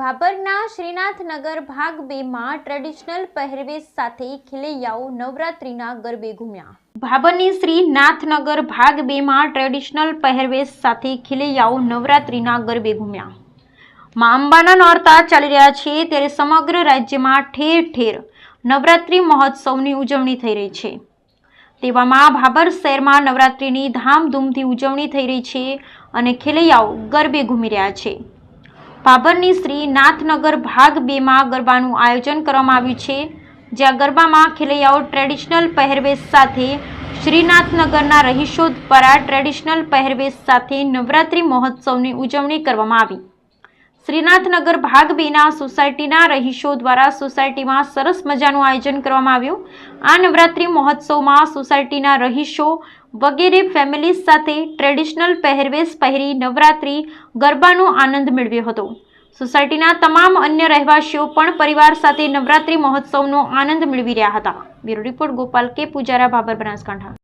ભાભરના શ્રીનાથનગર ભાગ બેમાં ટ્રેડિશનલ પહેરવેશ સાથે ખિલૈયાઓ નવરાત્રિના ગરબે ઘૂમ્યા. ભાભરની શ્રી નાથનગર ભાગ બેમાં ટ્રેડિશનલ પહેરવેશ સાથે ખિલૈયાઓ નવરાત્રિના ગરબે ઘૂમ્યા. મા અંબાના નોરતા ચાલી રહ્યા છે ત્યારે સમગ્ર રાજ્યમાં ઠેર ઠેર નવરાત્રિ મહોત્સવની ઉજવણી થઈ રહી છે. તેવામાં ભાભર શહેરમાં નવરાત્રિની ધામધૂમથી ઉજવણી થઈ રહી છે અને ખેલૈયાઓ ગરબે ઘૂમી રહ્યા છે. ભાભરની શ્રી નાથનગર ભાગ બેમાં ગરબાનું આયોજન કરવામાં આવ્યું છે, જ્યાં ગરબામાં ખેલૈયાઓ ટ્રેડિશનલ પહેરવેશ સાથે શ્રીનાથનગરના રહીશો દ્વારા ટ્રેડિશનલ પહેરવેશ સાથે નવરાત્રિ મહોત્સવની ઉજવણી કરવામાં આવી. શ્રીનાથનગર ભાગ બેના સોસાયટીના રહીશો દ્વારા સોસાયટીમાં સરસ મજાનું આયોજન કરવામાં આવ્યું. આ નવરાત્રિ મહોત્સવમાં સોસાયટીના રહીશો વગેરે ફેમિલી સાથે ટ્રેડિશનલ પહેરવેશ પહેરી નવરાત્રિ ગરબાનો આનંદ મેળવ્યો હતો. સોસાયટીના તમામ અન્ય રહેવાસીઓ પણ પરિવાર સાથે નવરાત્રિ મહોત્સવનો આનંદ મેળવી રહ્યા હતા. બ્યુરો રિપોર્ટ ગોપાલ કે. પૂજારા બાબર બનાસકાંઠા.